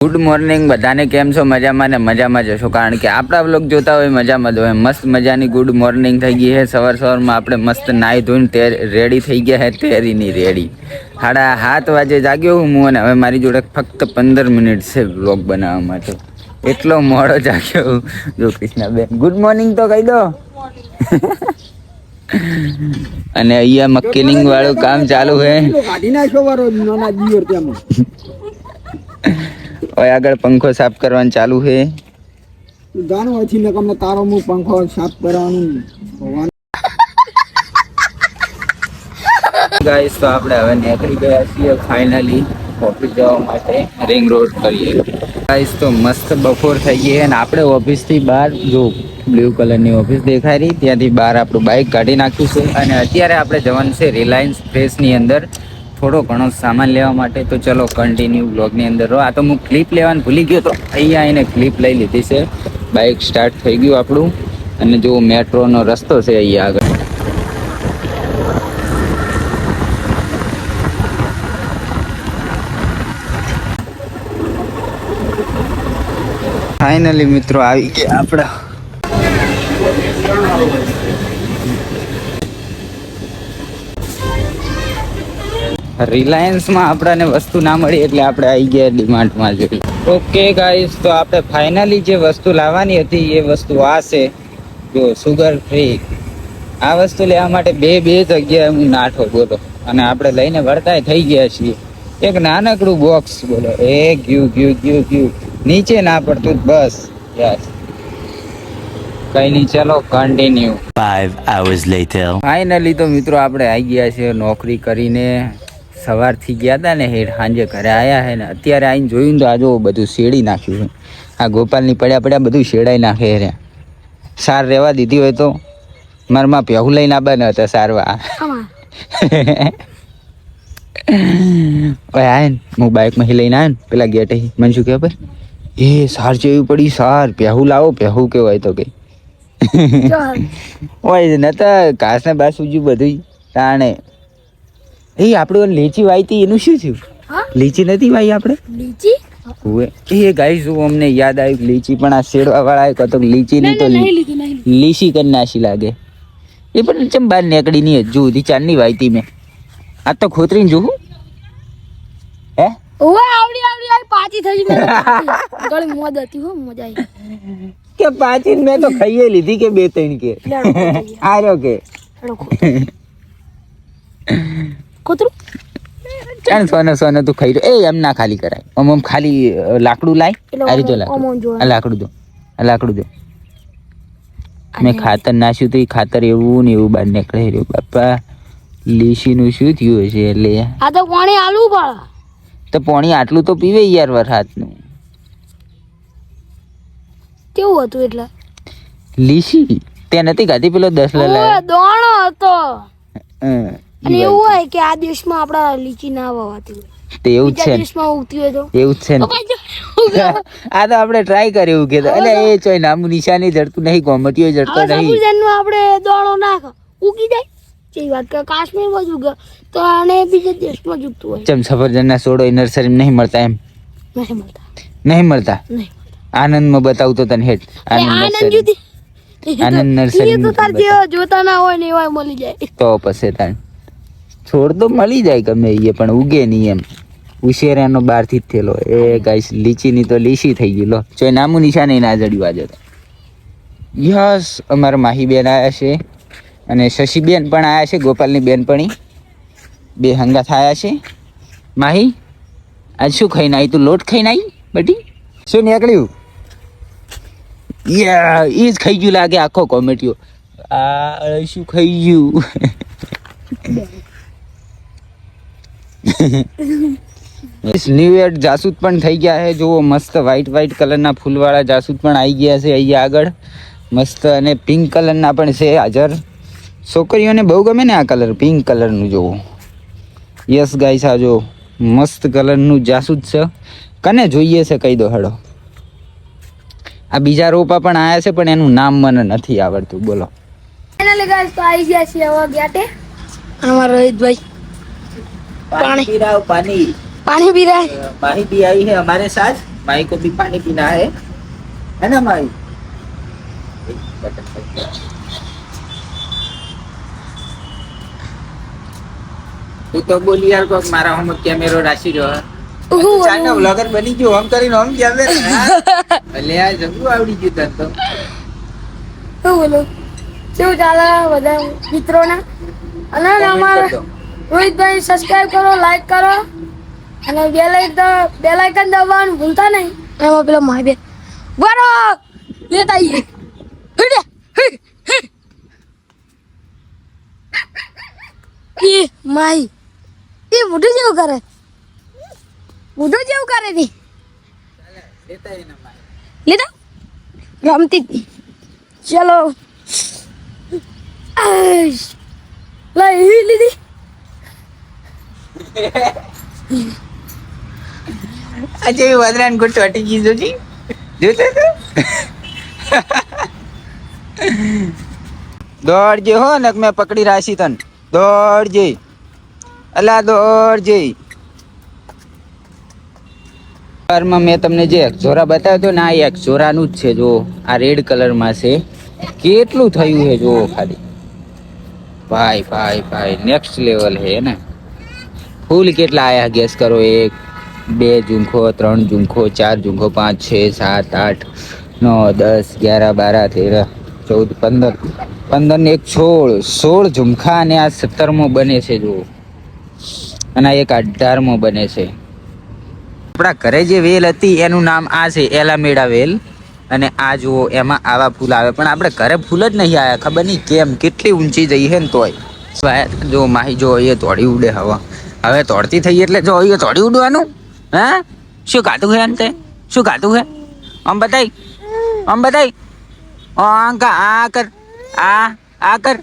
Good morning બધાને કેમ છો? મજામાં ને મજામાં જશો કારણ કે આપણા વ્લોગ જોતા હોય મજામાં જ હોય. મસ્ત મજાની ગુડ મોર્નિંગ થઈ ગઈ છે. સવાર સવારમાં આપણે મસ્ત નાહી ધોઈને તે રેડી થઈ ગયા છે. તેરીની રેડી સાડા સાત વાગે જાગ્યો હું હું અને હવે મારી જોડે ફક્ત પંદર મિનિટ છે વ્લોગ બનાવવા માટે. એટલો મોડો જાગ્યો હું. જો કૃષ્ણાબેન. ગુડ મોર્નિંગ તો કહી દો. અને અહીંયા મકેનિંગ વાળું કામ ચાલુ છે. હવે આગળ પંખો સાફ કરવાનું ચાલુ છે. જાણો હજી ને તમને તારો મું પંખો સાફ કરવાનું ગાઈસ તો આપણે હવે નીકળી ગયા છીએ ફાઇનલી ઓફિસ જવા માટે રિંગ રોડ કરીએ. ગાઈસ તો મસ્ત બપોર થઈ ગઈ અને આપણે ઓફિસથી બહાર જો બ્લુ કલરની ઓફિસ દેખાય રહી ત્યાંથી બહાર આપણું બાઇક કાઢી નાખ્યું છે. અને અત્યારે આપણે જવાનું છે રિલાયન્સ ફ્રેશની અંદર. થોડો ઘણો સામાન લેવા માટે, તો ચલો કન્ટિન્યુ બ્લોગની અંદર રહો. આ તો હું ક્લિપ લેવાનું ભૂલી ગયો તો અહીંયા એને ક્લિપ લઈ લીધી છે. બાઇક સ્ટાર્ટ થઈ ગયું આપણું. અને જો મેટ્રોનો રસ્તો છે અહીંયા આગળ. ફાઇનલી મિત્રો, આવી ગયા આપણા. રિલાયન્સમાં આપણને વસ્તુ ના મળી એટલે આપણે આવી ગયા ડિમાન્ડમાં જોઈ ઓકે ગાઈસ તો આપણે ફાઇનલી જે વસ્તુ લાવવાની હતી એ વસ્તુ આ છે. જો સુગર ફ્રી આ વસ્તુ લેવા માટે બે બે જગ્યાએ હું નાઠો બોલો. અને આપણે લઈને વળતાય થઈ ગયા છીએ. એક નાનકડું બોક્સ બોલો. એ ગયું ગયું ગયું ગયું. નીચે ના પડતું બસ. યસ કઈ નહીં ચલો continue Five hours later. Finally તો મિત્રો આપણે આવી ગયા છે નોકરી કરીને. સવારથી ગયા હતા ને હેઠ સાંજે ઘરે આવ્યા છે ને અત્યારે આવીને જોયું તો આ જો બધું શેડી નાખ્યું છે. આ ગોપાલની પડ્યા પડ્યા બધું શેડાઈ નાખે રે. સાર રહેવા દીધી હોય તો મારમાં પહેવું લઈને આવવાના હતા સારવા. ઓય આય ને હું બાઇકમાં લઈને આવ્યો ને પેલા ગેટે મને શું કહેવાય ભાઈ એ સાર જેવી પડી સાર. પહેવું લાવો પહેવું કેવાય તો કઈ. ઓય નતા ઘાસ ને બાસ ઉજ્યું બધું તાણે એ આપણે લીચી વાયતી એનું શું થયું? લીચી નથી વાઈ આપણે? લીચી? એ ગાઈસ હું અમને યાદ આવ્યું લીચી પણ આ શેડવા વાળા એક હતો લીચી નહીં તો લીસી કરી નાસી લાગે. એ પણ ચમ બહાર નીકળી નહીં હજુ સુધી ચાંદની વાઈતી મેં. આ તો ખોતરીને જોવું. હે? ઓવે આવડી આવડી આવી પાછી થઈ મેં ગળી મોદ હતી હો મજા આવી. કે પાછી મેં તો ખાઈએ લીધી કે બે ત્રણ કે? આરો. કે. ખોતરી. ચાલ સોને સોને તું ખાઈ રહ્યો એ એમ ના ખાલી કરાય. આમ આમ ખાલી લાકડું લાય. આ રીતે લાકડું. લાકડું દો. આ લાકડું દો. મેં ખાતર નાખ્યું તો એ ખાતર એવું ને એવું બહાર નીકળે રહ્યું. બાપા લીસીનું શું થયું હશે એટલે? આ તો પાણી આલવું પણ. તો પાણી આટલું તો પીવે યાર વરસાદનું કેવું હતું એટલે? લીસી તે નથી ખાધી? પેલો દસ લે દોણો હતો. અને એવું હોય કે આ દેશમાં આપણા લીચી ના વાવાતી તે એવું છે દેશમાં ઉગતી હોય તો. એવું છે ને. આ તો આપણે ટ્રાય કર્યું કે એટલે એ ચોય નામું નિશાની જડતું નહીં ગોમટીઓ જડતો નહીં. સફરજનનું આપણે દોણો નાખ. ઉગી જાય. જે વાત કે કાશ્મીરમાં જ ઉગે. તો આને બીજા દેશમાં જ ઉગતું હોય. ચમ સફરજનના છોડો નર્સરીમાં નહીં મળતા એમ. નહીં મળતા. નહીં મળતા? આનંદમાં બતાવું તો તને હેઠ. આનંદ આનંદ નર્સરી જુદી. આનંદ નર્સરી એ તો તાર જે જોતા ના હોય ને એવા મળી જાય. તો પછી તાણ. છોડ તો મળી જાય ગમે એ, પણ ઉગે નહીં એમ. ઉશેરાનો બહારથી જ થયેલો એ ગાઈસ, લીચીની તો લીસી થઈ ગઈ. લો, જો નામું નિશાને ના જડ્યું આજે તો. યસ, અમારા માહીબેન આવ્યા છે. અને શશીબેન પણ આવ્યા છે, ગોપાલની બેનપણી. બે હંગા થયા છે. માહી, આજ શું ખાઈને આવી તું લોટ ખાઈને આવી બટી? શું નીકળ્યું? યા એ જ ખાઈ ગયું લાગે આખો કોમેટીઓ. આ શું ખાઈ ગયું? ન્યુ યર જાસૂદ પણ થઈ ગયા છે. જુઓ મસ્ત વ્હાઈટ વ્હાઈટ કલરના ફૂલવાળા જાસૂદ પણ આવી ગયા છે અહીંયા આગળ. મસ્ત અને પિંક કલરના પણ છે હાજર. છોકરીઓને બહુ ગમે ને આ કલર પિંક કલરનું જોવો યસ ગાઈસ આ જો મસ્ત કલરનું જાસૂદ છે. કને જોઈએ છે કહી દો હળો આ બીજા રોપા પણ આયા છે પણ એનું નામ મને નથી આવડતું. બોલો. ફાઇનલી ગાઈસ તો આવી ગયા છે હવે ગેટે અમારા રોહિતભાઈ. પાણી. પીરાઓ પાણી પાણી પી રહ્યા माही भी आई है हमारे साथ माई को भी पानी पीना है है ना माई તું તો બોલી યાર કોક મારા હમ કેમેરો રાખી રહ્યો હું ચાનો વ્લોગર બની ગયો આમ કરીને આમ કેમેરા એટલે આ જબરું આવડી ગયું તને તો શું બોલું શું ચાલે બધા મિત્રોના અને અમારા Comment કરજો. રોહિતભાઈ સબસ્ક્રાઇબ કરો લાઈક કરો. અને બે લાઈક બે લાઈકન દબાવવાનું ભૂલતા નહીં. એમાં પેલો માય બે બરો લેતા આવીએ એ માય એ મોઢું જેવું કરે. મોઢું જેવું કરે ની લેતા? રમતી. ચલો. લઈ લીધી. આ જેવી વાદરાને ગુટ ચોટી ગઈ જોજી જોતો તો? દોડજે હો નક મેં પકડી રાશી તન. દોડજે. અલા દોડજે. માં મેં તમને જે એક્ઝોરા બતાવ્યો હતો ને આ એક્ઝોરાનું જ છે જો. આ રેડ કલરમાં છે. કેટલું થયું છે જો ખાલી. ભાઈ ભાઈ ભાઈ નેક્સ્ટ લેવલ હે ને. ફૂલ કેટલા આયા ગેસ કરો? એક, બે ઝુંખો ત્રણ ઝુમખો ચાર ઝુમખો પાંચ, છ, સાત, આઠ, નવ, દસ, અગિયાર, બાર, તેર, ચૌદ, પંદર. પંદર ને એક સોળ. સોળ ઝુમખા અને આ સત્તરમો બને છે, જુઓ. અને આ એક અઢારમો બને છે. આપણા ઘરે જે વેલ હતી, એનું નામ આ છે, એલામેડા વેલ. અને આ જુઓ, એમાં આવા ફૂલ આવે. પણ આપણે ઘરે ફૂલ જ નહીં આવ્યા ખબર નહીં કેમ, કેટલી ઊંચી જઈ હે ને તોય. જો માહી, જો એ તોડી ઉડે હવા. હવે તોડતી થઈ એટલે જો એ તોડી ઉડવાનું? હે? શું ખાતું છે અંતે શું ખાતું છે આમ બતાય. આમ બતાય. આ કર આ આ કર.